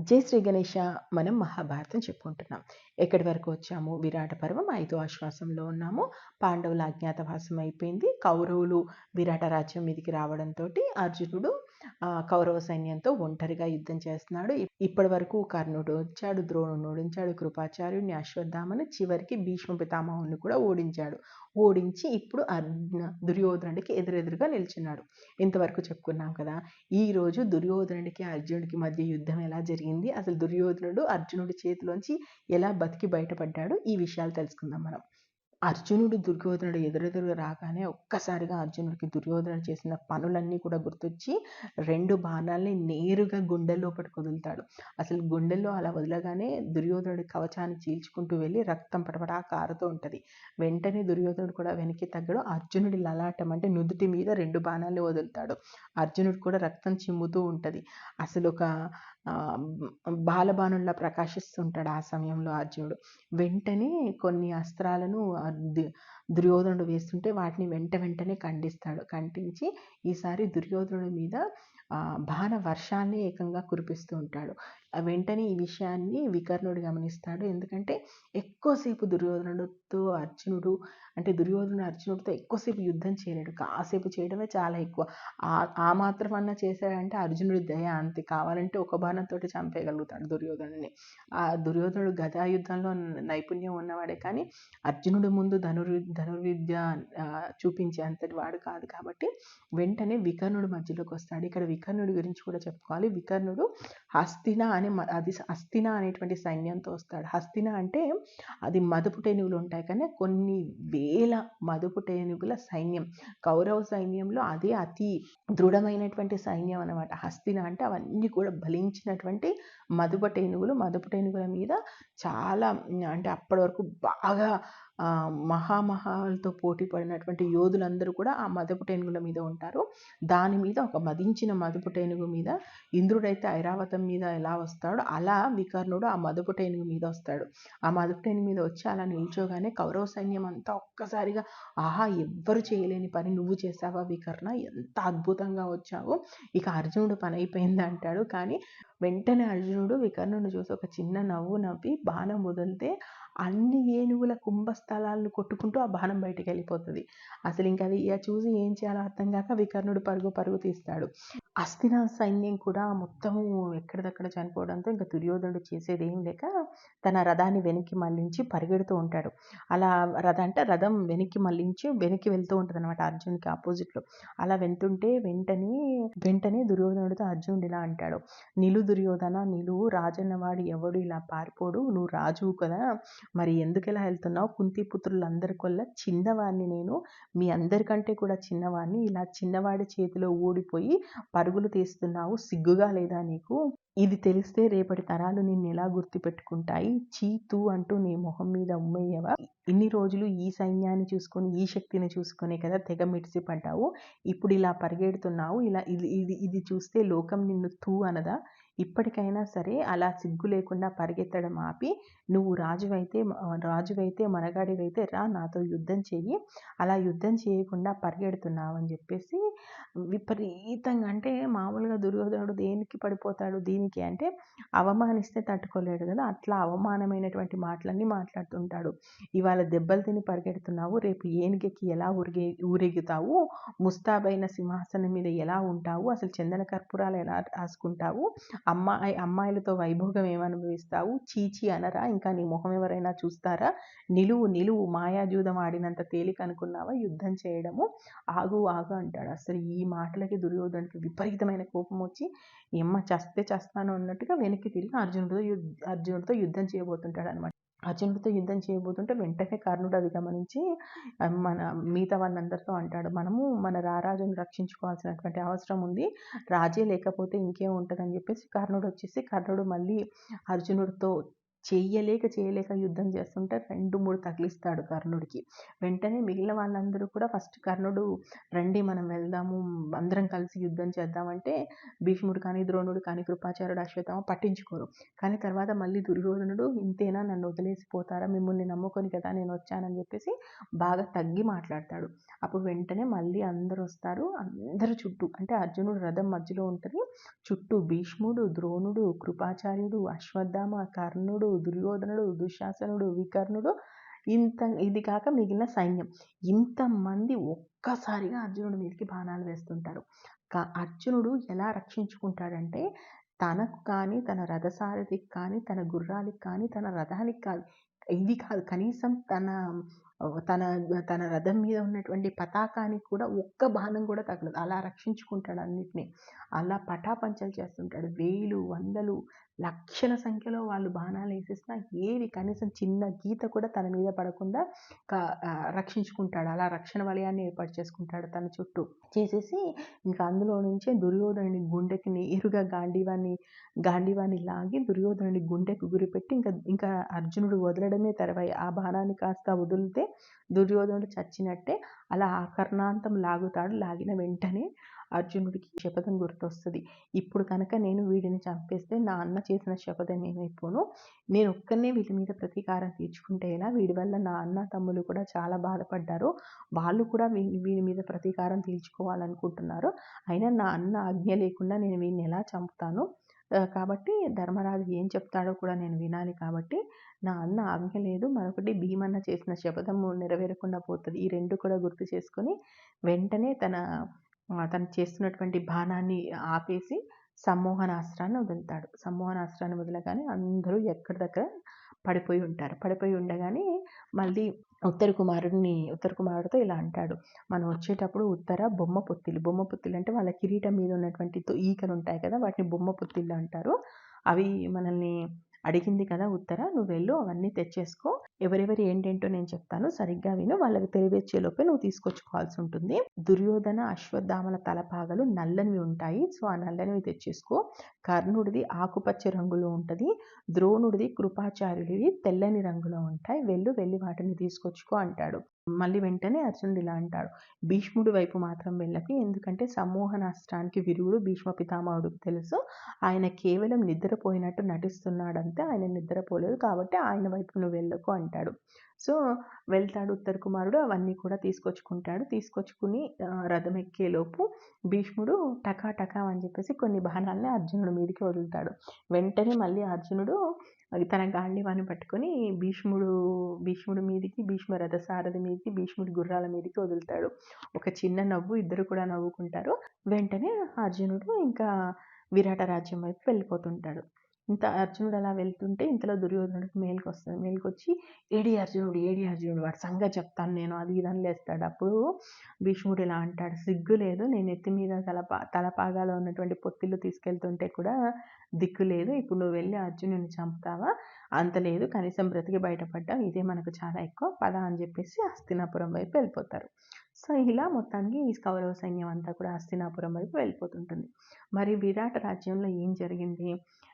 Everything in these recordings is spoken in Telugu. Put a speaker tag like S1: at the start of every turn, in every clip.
S1: జై శ్రీ గణేష మనం మహాభారతం చెప్పుకుంటున్నాం. ఎక్కడి వరకు వచ్చాము? విరాట పర్వం ఐదో ఆశ్వాసంలో ఉన్నాము. పాండవుల అజ్ఞాతవాసం అయిపోయింది. కౌరవులు విరాట రాజ్యం మీదికి రావడంతో అర్జునుడు కౌరవ సైన్యంతో ఒంటరిగా యుద్ధం చేస్తున్నాడు. ఇప్పటి వరకు కర్ణుడు వచ్చాడు ద్రోణుడు ఓడించాడు కృపాచార్యుడిని అశ్వత్థామను చివరికి భీష్మ పితామహుని కూడా ఓడించాడు. ఓడించి ఇప్పుడు దుర్యోధనుడికి ఎదురెదురుగా నిల్చున్నాడు. ఇంతవరకు చెప్పుకున్నాం కదా ఈరోజు దుర్యోధనుడికి అర్జునుడికి మధ్య యుద్ధం ఎలా జరిగింది? అసలు దుర్యోధనుడు అర్జునుడి చేతిలోంచి ఎలా బతికి బయటపడ్డాడు? ఈ విషయాలు తెలుసుకుందాం మనం. అర్జునుడు దుర్యోధనుడు ఎదురెదురుగా రాగానే ఒక్కసారిగా అర్జునుడికి దుర్యోధనుడు చేసిన పనులన్నీ కూడా గుర్తొచ్చి రెండు బాణాలని నేరుగా గుండె లోపలికి వదులుతాడు అసలు గుండెల్లో అలా వదలగానే దుర్యోధనుడి కవచాన్ని చీల్చుకుంటూ వెళ్ళి రక్తం పడపడా కారుతూ ఉంటుంది. వెంటనే దుర్యోధనుడు కూడా వెనక్కి తగ్గడు. అర్జునుడి లలాటం అంటే నుదుటి మీద రెండు బాణాలు వదులుతాడు. అర్జునుడు కూడా రక్తం చిమ్ముతూ ఉంటుంది. అసలు ఒక బాలబాణుల్లా ప్రకాశిస్తుంటాడు ఆ సమయంలో అర్జునుడు వెంటనే కొన్ని అస్త్రాలను దుర్యోధనుడు వేస్తుంటే వాటిని వెంట వెంటనే ఖండిస్తాడు. ఖండించి ఈసారి దుర్యోధనుడి మీద బాణ వర్షాన్ని ఏకంగా కురిపిస్తూ ఉంటాడు. వెంటనే ఈ విషయాన్ని వికర్ణుడు గమనిస్తాడు. ఎందుకంటే ఎక్కువసేపు దుర్యోధనుడితో అర్జునుడు అంటే దుర్యోధనుడు అర్జునుడితో ఎక్కువసేపు యుద్ధం చేయలేడు. కాసేపు చేయడమే చాలా ఎక్కువ. ఆ మాత్రం అన్నా చేశాడంటే అర్జునుడి దయ అంతే. కావాలంటే ఒక బాణంతో చంపేయగలుగుతాడు దుర్యోధనుడిని. ఆ దుర్యోధనుడు గదా యుద్ధంలో నైపుణ్యం ఉన్నవాడే కానీ అర్జునుడి ముందు ధనుర్ ధనుర్విద్య చూపించే అంతటి వాడు కాదు కాబట్టి వెంటనే వికర్ణుడు మధ్యలోకి వస్తాడు. ఇక్కడ వికర్ణుడి గురించి కూడా చెప్పుకోవాలి. వికర్ణుడు హస్తిన కానీ అది హస్తిన అనేటువంటి సైన్యంతో వస్తాడు. హస్తిన అంటే అది మదుపు టేనుగులు ఉంటాయి కానీ కొన్ని వేల మదుపు టేనుగుల సైన్యం. కౌరవ సైన్యంలో అదే అతి దృఢమైనటువంటి సైన్యం అనమాట హస్తిన అంటే అవన్నీ కూడా బలించినటువంటి మదుప టేనుగులు. మదుపు టేనుగుల మీద చాలా అంటే అప్పటి వరకు బాగా మహామహాలతో పోటీ పడినటువంటి యోధులందరూ కూడా ఆ మదపు టేనుగుల మీద ఉంటారు. దాని మీద ఒక మదించిన మదుపు టేనుగు మీద ఇంద్రుడైతే ఐరావతం మీద ఎలా వస్తాడో అలా వికర్ణుడు ఆ మదుపు టేనుగు మీద వస్తాడు. ఆ మదుపు టేనుగు మీద వచ్చి అలా నిల్చోగానే కౌరవ సైన్యం అంతా ఒక్కసారిగా ఆహా ఎవ్వరు చేయలేని పని నువ్వు చేసావా వికర్ణ? ఎంత అద్భుతంగా వచ్చావు! ఇక అర్జునుడు పని అయిపోయింది అంటాడు. కానీ వెంటనే అర్జునుడు వికర్ణుడిని చూసి ఒక చిన్న నవ్వు నవ్వి బాణం వదిలితే అన్ని ఏనుగుల కుంభస్థలాలను కొట్టుకుంటూ ఆ బాణం బయటికి వెళ్ళిపోతుంది అసలు ఇంకా అది ఇక చూసి ఏం చేయాలో అర్థం కాక వికర్ణుడు పరుగు పరుగు తీస్తాడు. అస్థిన సైన్యం కూడా మొత్తము ఎక్కడిదక్కడ చనిపోవడంతో ఇంకా దుర్యోధనుడు చేసేది ఏం లేక తన రథాన్ని వెనక్కి మళ్ళించి పరిగెడుతూ ఉంటాడు. అలా రథం అంటే రథం వెనక్కి మళ్ళించి వెనక్కి వెళ్తూ ఉంటుంది అనమాట అర్జున్కి ఆపోజిట్లో. అలా వెళ్తుంటే వెంటనే వెంటనే దుర్యోధనుడితో అర్జునుడు ఇలా అంటాడు. నిలు దుర్యోధన నిలువు రాజన్నవాడు ఎవడు ఇలా పారిపోడు? నువ్వు రాజువు కదా. మరి ఎందుకు ఇలా వెళ్తున్నావు? కుంతి పుత్రులందరికొల్ల చిన్నవాడిని నేను. మీ అందరికంటే కూడా చిన్నవాడిని ఇలా చిన్నవాడి చేతిలో ఓడిపోయి పరుగులు తీస్తున్నావు సిగ్గుగా లేదా నీకు? ఇది తెలిస్తే రేపటి తరాలు నిన్ను ఎలా గుర్తుపెట్టుకుంటాయి? చీ తూ అంటూ నీ మొహం మీద ఉమ్మయ్యవా ఇన్ని రోజులు ఈ సైన్యాన్ని చూసుకొని ఈ శక్తిని చూసుకునే కదా తెగ మిడిసి పడ్డావు ఇప్పుడు ఇలా పరిగెడుతున్నావు. ఇలా ఇది ఇది ఇది చూస్తే లోకం నిన్ను తూ అనదా? ఇప్పటికైనా సరే అలా సిగ్గు లేకుండా పరిగెత్తడం ఆపి నువ్వు రాజువైతే రాజువైతే మనగాడివైతే రా నాతో యుద్ధం చేయి అలా యుద్ధం చేయకుండా పరిగెడుతున్నావు అని చెప్పేసి విపరీతంగా అంటే మామూలుగా దుర్యోధనుడు దేనికి పడిపోతాడు దీనికి అంటే అవమానిస్తే తట్టుకోలేడు కదా. అట్లా అవమానమైనటువంటి మాటలన్నీ మాట్లాడుతుంటాడు. ఇవాళ దెబ్బలు తిని పరిగెడుతున్నావు రేపు ఏనుగకి ఎలా ఊరిగే ఊరేగుతావు? ముస్తాబైన సింహాసనం మీద ఎలా ఉంటావు? అసలు చందన కర్పూరాలు ఎలా రాసుకుంటావు? అమ్మాయి అమ్మాయిలతో వైభోగం ఏమనుభవిస్తావు? చీచి అనరా? ఇంకా నీ మొహం ఎవరైనా చూస్తారా? నిలువు నిలువు మాయాజూదం ఆడినంత తేలిక అనుకున్నావా? యుద్ధం చేయడము? ఆగు ఆగు అంటాడు. అసలు ఈ మాటలకి దుర్యోధనకి విపరీతమైన కోపం వచ్చి ఎమ్మ చస్తే చస్తాను అన్నట్టుగా వెనక్కి తిరిగి అర్జునుడితో అర్జునుడితో యుద్ధం చేయబోతుంటాడు అనమాట అర్జునుడితో యుద్ధం చేయబోతుంటే వెంటనే కర్ణుడు అది గమనించి మన మిగతా వాళ్ళందరితో అంటాడు. మనము మన రారాజును రక్షించుకోవాల్సినటువంటి అవసరం ఉంది. రాజే లేకపోతే ఇంకేం ఉంటుందని చెప్పేసి కర్ణుడు వచ్చేసి కర్ణుడు మళ్ళీ అర్జునుడితో చేయలేక చేయలేక యుద్ధం చేస్తుంటే రెండు మూడు తగిలిస్తాడు కర్ణుడికి. వెంటనే మిగిలిన వాళ్ళందరూ కూడా ఫస్ట్ కర్ణుడు రండి మనం వెళ్దాము అందరం కలిసి యుద్ధం చేద్దామంటే భీష్ముడు కానీ ద్రోణుడు కానీ కృపాచార్యుడు అశ్వత్థామ పట్టించుకోరు. కానీ తర్వాత మళ్ళీ దుర్యోధనుడు ఇంతేనా? నన్ను వదిలేసిపోతారా మిమ్మల్ని నమ్ముకొని కదా నేను వచ్చానని చెప్పేసి బాగా తగ్గి మాట్లాడతాడు. అప్పుడు వెంటనే మళ్ళీ అందరూ వస్తారు అందరు చుట్టూ అంటే అర్జునుడు రథం మధ్యలో ఉంటుంది. చుట్టూ భీష్ముడు ద్రోణుడు కృపాచార్యుడు అశ్వత్థామ కర్ణుడు దుర్యోధనుడు దుశ్శాసనుడు వికర్ణుడు ఇంత ఇది కాక మిగిలిన సైన్యం. ఇంతమంది ఒక్కసారిగా అర్జునుడి మీదకి బాణాలు వేస్తుంటారు. కా అర్జునుడు ఎలా రక్షించుకుంటాడంటే తనకు కానీ తన రథసారథికి కానీ తన గుర్రాలకి కానీ తన రథానికి కాదు. ఇది కాదు. కనీసం తన తన తన రథం మీద ఉన్నటువంటి పతాకానికి కూడా ఒక్క బాణం కూడా తగలదు అలా రక్షించుకుంటాడు అన్నిటినీ. అలా పటాపంచలు చేస్తుంటాడు. వేలు వందలు లక్షల సంఖ్యలో వాళ్ళు బాణాలు వేసేసినా ఏవి కనీసం చిన్న గీత కూడా తన మీద పడకుండా రక్షించుకుంటాడు. అలా రక్షణ వలయాన్ని ఏర్పాటు చేసుకుంటాడు తన చుట్టూ. చేసేసి ఇంకా అందులో నుంచే దుర్యోధనుడి గుండెకి నేరుగా గాంధీవాన్ని గాంధీవాన్ని లాగి దుర్యోధనుని గుండెకు గురిపెట్టి ఇంకా ఇంకా అర్జునుడు వదలడమే తెరవై ఆ బాణాన్ని కాస్త వదిలితే దుర్యోధనుడు చచ్చినట్టే అలా ఆకర్ణాంతం లాగుతాడు. లాగిన వెంటనే అర్జునుడికి శపథం గుర్తొస్తుంది. ఇప్పుడు కనుక నేను వీడిని చంపేస్తే నా అన్న చేసిన శపథం ఏమైపోను? నేను ఒక్కనే వీటి మీద ప్రతీకారం తీర్చుకుంటే ఎలా? వీడి వల్ల నా అన్న తమ్ములు కూడా చాలా బాధపడ్డారు. వాళ్ళు కూడా వీడి వీడి మీద ప్రతీకారం తీర్చుకోవాలనుకుంటున్నారు. అయినా నా అన్న ఆజ్ఞ లేకుండా నేను వీడిని ఎలా చంపుతాను? కాబట్టి ధర్మరాజు ఏం చెప్తాడో కూడా నేను వినాలి కాబట్టి నా అన్న ఆజ్ఞ లేదు. మరొకటి భీమన్న చేసిన శపథము నెరవేరకుండా పోతుంది. ఈ రెండు కూడా గుర్తు చేసుకొని వెంటనే తన తను చేస్తున్నటువంటి బాణాన్ని ఆపేసి సమ్మోహనాస్త్రాన్ని వదులుతాడు సమ్మోహనాస్త్రాన్ని వదలగానే అందరూ ఎక్కడి పడిపోయి ఉంటారు. పడిపోయి ఉండగానే మళ్ళీ ఉత్తర కుమారుడిని ఉత్తర కుమారుడితో ఇలా అంటాడు. మనం వచ్చేటప్పుడు ఉత్తర బొమ్మ పొత్తిలు. బొమ్మ పొత్తిలు అంటే వాళ్ళ కిరీటం మీద ఉన్నటువంటి ఈకలు ఉంటాయి కదా వాటిని బొమ్మ పొత్తిళ్ళు అంటారు. అవి మనల్ని అడిగింది కదా ఉత్తర నువ్వు వెళ్ళు అవన్నీ తెచ్చేసుకో. ఎవరెవరు ఏంటేంటో నేను చెప్తాను. సరిగ్గా విను. వాళ్ళకి తెలివేచ్చేలోపే నువ్వు తీసుకొచ్చుకోవాల్సి ఉంటుంది. దుర్యోధన అశ్వత్థామల తలపాగలు నల్లనివి ఉంటాయి. సో ఆ నల్లనివి తెచ్చేసుకో. కర్ణుడిది ఆకుపచ్చ రంగులో ఉంటుంది. ద్రోణుడిది కృపాచార్యుడిది తెల్లని రంగులో ఉంటాయి. వెళ్ళు వెళ్ళి వాటిని తీసుకొచ్చుకో అంటాడు. మళ్ళీ వెంటనే అర్జునుడు ఇలా అంటాడు. భీష్ముడి వైపు మాత్రం వెళ్ళకి ఎందుకంటే సమ్మోహనాస్త్రానికి విరుగుడు భీష్మ పితామహుడికి తెలుసు. ఆయన కేవలం నిద్రపోయినట్టు నటిస్తున్నాడంతే ఆయన నిద్రపోలేదు కాబట్టి ఆయన వైపు నువ్వు వెళ్ళకు అంటాడు. సో వెళ్తాడు ఉత్తర కుమారుడు. అవన్నీ కూడా తీసుకొచ్చుకుంటాడు. తీసుకొచ్చుకుని రథం ఎక్కేలోపు భీష్ముడు టకా టకా అని చెప్పేసి కొన్ని బాణాలని అర్జునుడి మీదకి వదులుతాడు. వెంటనే మళ్ళీ అర్జునుడు తన గాండివాన్ని పట్టుకొని భీష్ముడు భీష్ముడి మీదకి భీష్మ రథసారథి మీదకి భీష్ముడి గుర్రాల మీదకి వదులుతాడు. ఒక చిన్న నవ్వు ఇద్దరు కూడా నవ్వుకుంటారు. వెంటనే అర్జునుడు ఇంకా విరాట రాజ్యం వైపు వెళ్ళిపోతుంటాడు. ఇంత అర్జునుడు అలా వెళ్తుంటే ఇంతలో దుర్యోధనుడికి మేలుకు వస్తుంది మేలుకు వచ్చి ఏడి అర్జునుడు ఏడి అర్జునుడు వాడు సంగతి చెప్తాను నేను అది ఇదని లేస్తాడు. అప్పుడు భీష్ముడు ఇలా అంటాడు సిగ్గు లేదు నేను ఎత్తి మీద తలపా తలపాగాలో ఉన్నటువంటి పొత్తిళ్ళు తీసుకెళ్తుంటే కూడా దిక్కు లేదు. ఇప్పుడు నువ్వు వెళ్ళి అర్జునుని చంపుతావా? అంత లేదు కనీసం బ్రతికి బయటపడ్డావు ఇదే మనకు చాలా ఎక్కువ పద అని చెప్పేసి హస్తినాపురం వైపు వెళ్ళిపోతారు. సో ఇలా మొత్తానికి ఈ కౌరవ సైన్యం అంతా కూడా హస్తినాపురం వైపు వెళ్ళిపోతుంటుంది. మరి విరాట రాజ్యంలో ఏం జరిగింది?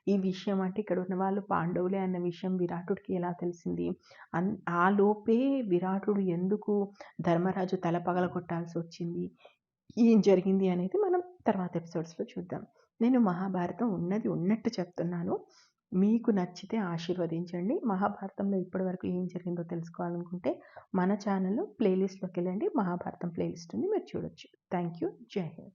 S1: ఈ విషయం అంటే ఇక్కడ ఉన్న వాళ్ళు పాండవులే అన్న విషయం విరాటుడికి ఎలా తెలిసింది? అన్ ఆ లోపే విరాటుడు ఎందుకు ధర్మరాజు తల కొట్టాల్సి వచ్చింది? ఏం జరిగింది అనేది మనం తర్వాత ఎపిసోడ్స్లో చూద్దాం. నేను మహాభారతం ఉన్నది ఉన్నట్టు చెప్తున్నాను. మీకు నచ్చితే ఆశీర్వదించండి. మహాభారతంలో ఇప్పటివరకు ఏం జరిగిందో తెలుసుకోవాలనుకుంటే మన ఛానల్లో ప్లేలిస్ట్లోకి వెళ్ళండి మహాభారతం ప్లేలిస్ట్ ఉంది మీరు చూడొచ్చు. థ్యాంక్ యూ జై హింద్.